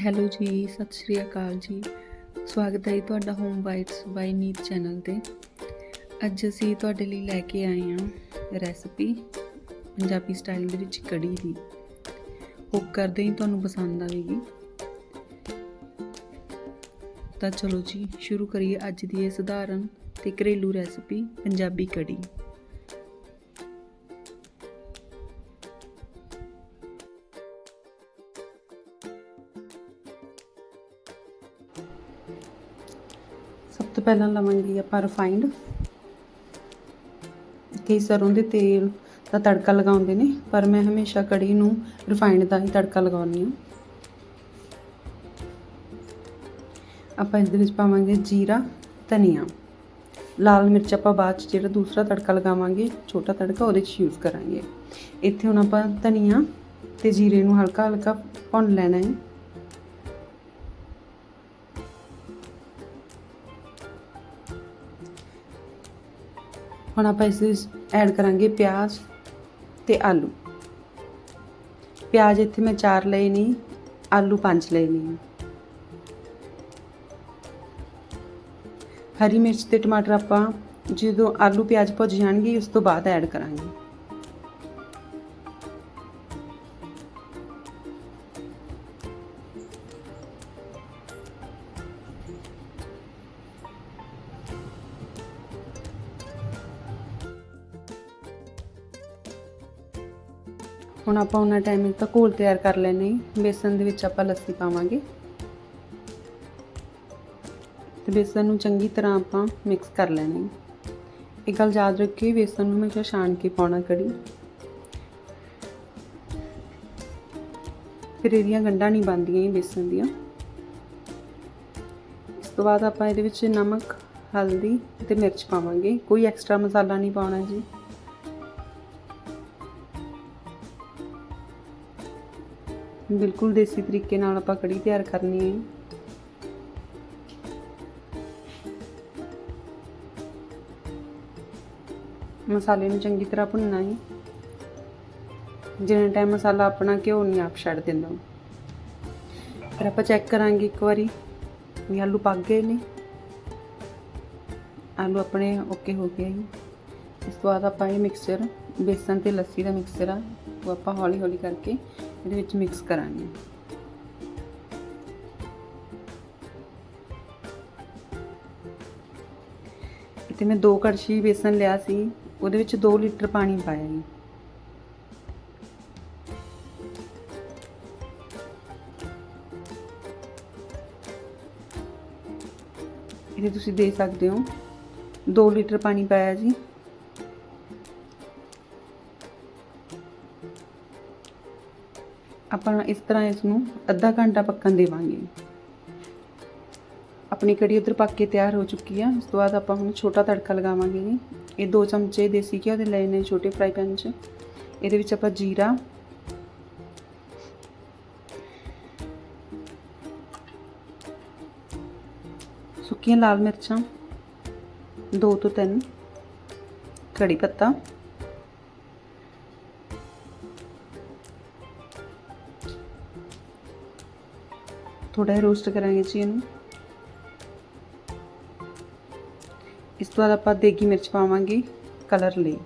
Hello ਜੀ, ਸਤਿ ਸ਼੍ਰੀ ਅਕਾਲ ਜੀ। ਸਵਾਗਤ ਹੈ ਜੀ ਤੁਹਾਡਾ ਹੋਮ ਵਾਈਟਸ ਬਾਈ ਨੀਤ ਚੈਨਲ ਤੇ। ਅੱਜ ਅਸੀਂ ਤੁਹਾਡੇ ਲਈ ਲੈ ਕੇ ਆਏ ਹਾਂ ਰੈਸਪੀ ਪੰਜਾਬੀ ਸਟਾਈਲ ਦੇ ਵਿੱਚ ਕੜੀ ਦੀ। ਹੋਪ ਕਰਦੇ ਹਾਂ ਤੁਹਾਨੂੰ ਪਸੰਦ ਆਵੇਗੀ। ਤਾਂ ਚਲੋ ਜੀ, ਸ਼ੁਰੂ ਕਰੀਏ ਅੱਜ ਦੀ ਇਹ ਸਧਾਰਨ ਤੇ ਘਰੇਲੂ ਰੈਸਪੀ ਪੰਜਾਬੀ ਕੜੀ। ਸਭ ਤੋਂ ਪਹਿਲਾਂ ਲਵਾਂਗੇ ਆਪਾਂ ਰਿਫਾਈਂਡ ਕਈ ਸਰੋਂ ਦੇ ਤੇਲ ਦਾ ਤੜਕਾ ਲਗਾਉਂਦੇ ਨੇ, ਪਰ ਮੈਂ ਹਮੇਸ਼ਾ ਕੜੀ ਨੂੰ ਰਿਫਾਈਂਡ ਦਾ ਹੀ ਤੜਕਾ ਲਗਾਉਂਦੀ ਹਾਂ। ਆਪਾਂ ਇਸ ਦੇ ਵਿੱਚ ਪਾਵਾਂਗੇ ਜੀਰਾ, ਧਨੀਆ। ਲਾਲ ਮਿਰਚ ਆਪਾਂ ਬਾਅਦ ਚ ਜਿਹੜਾ ਦੂਸਰਾ ਤੜਕਾ ਲਗਾਵਾਂਗੇ, ਛੋਟਾ ਤੜਕਾ ਉਹਦੇ ਚ ਯੂਜ਼ ਕਰਾਂਗੇ। ਇੱਥੇ ਹੁਣ ਆਪਾਂ ਧਨੀਆ ਤੇ ਜੀਰੇ ਨੂੰ ਹਲਕਾ ਹਲਕਾ ਭੁੰਨ ਲੈਣਾ ਹੈ। ਹੁਣ ਆਪਾਂ ਇਸ ਵਿੱਚ ਐਡ ਕਰਾਂਗੇ ਪਿਆਜ਼ ਤੇ ਆਲੂ। ਪਿਆਜ਼ ਇੱਥੇ ਮੈਂ 4 ਲਏ ਨੇ, ਆਲੂ 5 ਲਏ ਨੇ। ਹਰੀ ਮਿਰਚ ਤੇ ਟਮਾਟਰ ਆਪਾਂ ਜਦੋਂ ਆਲੂ ਪਿਆਜ਼ ਭੁੱਜ ਜਾਣਗੇ, ਉਸ ਤੋਂ ਬਾਅਦ ਐਡ ਕਰਾਂਗੇ। ਹੁਣ ਆਪਾਂ ਉਹਨਾਂ ਟਾਈਮ ਤੱਕ ਘੋਲ ਤਿਆਰ ਕਰ ਲੈਣੇ ਬੇਸਨ ਦੇ ਵਿੱਚ ਆਪਾਂ ਲੱਸੀ ਪਾਵਾਂਗੇ। ਤੇ ਬੇਸਨ ਨੂੰ ਚੰਗੀ ਤਰ੍ਹਾਂ ਆਪਾਂ ਮਿਕਸ ਕਰ ਲੈਣਾ ਇਹ ਗੱਲ ਯਾਦ ਰੱਖਿਓ, ਬੇਸਨ ਨੂੰ ਹਮੇਸ਼ਾ ਛਾਣ ਕੇ ਪਾਉਣਾ ਕੜੀ। ਫਿਰ ਇਹਦੀਆਂ ਗੰਢਾਂ ਨਹੀਂ ਬਣਦੀਆਂ ਇਹ ਬੇਸਨ ਦੀਆਂ। ਇਸ ਤੋਂ ਬਾਅਦ ਆਪਾਂ ਇਹਦੇ ਵਿੱਚ ਨਮਕ, ਹਲਦੀ ਤੇ ਮਿਰਚ ਪਾਵਾਂਗੇ। ਕੋਈ ਐਕਸਟਰਾ ਮਸਾਲਾ ਨਹੀਂ ਪਾਉਣਾ ਜੀ। ਬਿਲਕੁਲ ਦੇਸੀ ਤਰੀਕੇ ਨਾਲ ਆਪਾਂ ਕੜੀ ਤਿਆਰ ਕਰਨੀ ਹੈ। ਮਸਾਲੇ ਨੂੰ ਚੰਗੀ ਤਰ੍ਹਾਂ ਭੁੰਨਣਾ ਹੈ। ਜਿੰਨਾ ਟਾਈਮ ਮਸਾਲਾ ਆਪਣਾ ਘਿਓ ਨਹੀਂ ਆਪ ਛੱਡ ਦਿੰਦਾ। ਫਿਰ ਆਪਾਂ ਚੈੱਕ ਕਰਾਂਗੇ ਇੱਕ ਵਾਰੀ ਵੀ ਆਲੂ ਪੱਕ ਗਏ ਨੇ। ਆਲੂ ਆਪਣੇ ਓਕੇ ਹੋ ਗਏ ਜੀ ਇਸ ਤੋਂ ਬਾਅਦ ਆਪਾਂ ਇਹ ਮਿਕਸਚਰ ਬੇਸਨ ਤੇ ਲੱਸੀ ਦਾ ਮਿਕਸਚਰ ਆ, ਉਹ ਆਪਾਂ ਹੌਲੀ ਹੌਲੀ ਕਰਕੇ ਇਹਦੇ ਵਿੱਚ ਮਿਕਸ ਕਰਾਂਗੇ। ਇੱਥੇ ਮੈਂ 2 ਕੜਛੀ ਬੇਸਨ ਲਿਆ ਸੀ, ਉਹਦੇ ਵਿੱਚ 2 ਲੀਟਰ ਪਾਣੀ ਪਾਇਆ ਜੀ। ਇਹ ਤੁਸੀਂ ਦੇ ਸਕਦੇ ਹੋ। 2 ਲੀਟਰ ਪਾਣੀ ਪਾਇਆ ਜੀ। ਆਪਾਂ ਇਸ ਤਰ੍ਹਾਂ ਇਸ ਨੂੰ ਅੱਧਾ ਘੰਟਾ ਪੱਕਣ ਦੇਵਾਂਗੇ। ਆਪਣੀ ਕੜੀ ਉਧਰ ਪੱਕ ਕੇ ਤਿਆਰ ਹੋ ਚੁੱਕੀ ਆ। ਉਸ ਤੋਂ ਬਾਅਦ ਆਪਾਂ ਹੁਣ ਛੋਟਾ ਤੜਕਾ ਲਗਾਵਾਂਗੇ ਜੀ। ਇਹ 2 ਚਮਚੇ ਦੇਸੀ ਘਿਓ ਦੇ ਲਏ ਨੇ ਛੋਟੇ ਫਰਾਈ ਪੈਨ 'ਚ। ਇਹਦੇ ਵਿੱਚ ਆਪਾਂ ਜੀਰਾ, ਸੁੱਕੀਆਂ ਲਾਲ ਮਿਰਚਾਂ 2 ਤੋਂ 3 ਕੜੀ ਪੱਤਾ ਥੋੜਾ ਰੋਸਟ ਕਰਾਂਗੇ ਜੀ ਇਹਨੂੰ ਇਸ ਤੋਂ ਬਾਅਦ ਆਪਾਂ ਦੇਗੀ ਮਿਰਚ ਪਾਵਾਂਗੇ ਕਲਰ ਲਈ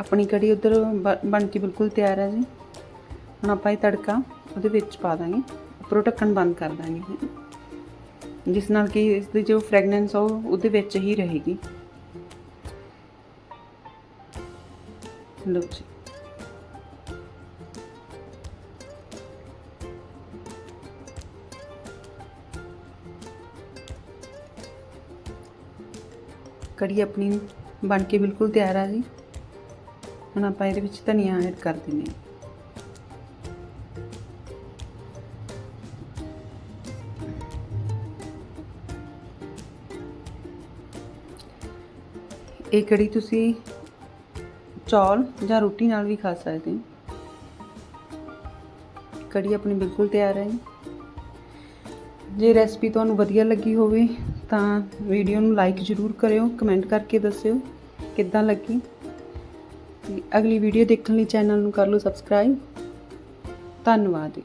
ਆਪਣੀ ਕੜੀ ਉਧਰ ਬਣ ਕੇ ਬਿਲਕੁਲ ਤਿਆਰ ਹੈ ਜੀ ਹੁਣ ਆਪਾਂ ਇਹ ਤੜਕਾ ਉਹਦੇ ਵਿੱਚ ਪਾ ਦਾਂਗੇ ਉੱਪਰੋਂ ਢੱਕਣ ਬੰਦ ਕਰ ਦਾਂਗੇ ਜਿਸ ਨਾਲ ਕਿ ਇਸ ਦੀ ਜੋ ਫ੍ਰੈਗਨੈਂਸ ਉਹ ਉਹਦੇ ਵਿੱਚ ਹੀ ਰਹੇਗੀ ਲਓ ਜੀ ਕੜੀ ਆਪਣੀ ਬਣ ਕੇ ਬਿਲਕੁਲ ਤਿਆਰ ਆ ਜੀ। ਹੁਣ ਆਪਾਂ ਇਹਦੇ ਵਿੱਚ ਧਨੀਆ ਐਡ ਕਰ ਦਿੰਨੇ ਹਾਂ। ਇਹ ਕੜੀ ਤੁਸੀਂ ਚੌਲ ਜਾਂ ਰੋਟੀ ਨਾਲ ਵੀ ਖਾ ਸਕਦੇ ਹੋ। ਕੜੀ ਆਪਣੀ ਬਿਲਕੁਲ ਤਿਆਰ ਹੈ ਜੇ। ਰੈਸਪੀ ਤੁਹਾਨੂੰ ਵਧੀਆ ਲੱਗੀ ਹੋਵੇ ਤਾਂ ਵੀਡੀਓ ਨੂੰ ਲਾਈਕ ਜ਼ਰੂਰ ਕਰਿਓ ਕਮੈਂਟ ਕਰਕੇ ਦੱਸਿਓ ਕਿੱਦਾਂ ਲੱਗੀ। ਅਗਲੀ ਵੀਡੀਓ ਦੇਖਣ ਲਈ ਚੈਨਲ ਨੂੰ ਕਰ ਲਓ ਸਬਸਕ੍ਰਾਈਬ ਧੰਨਵਾਦ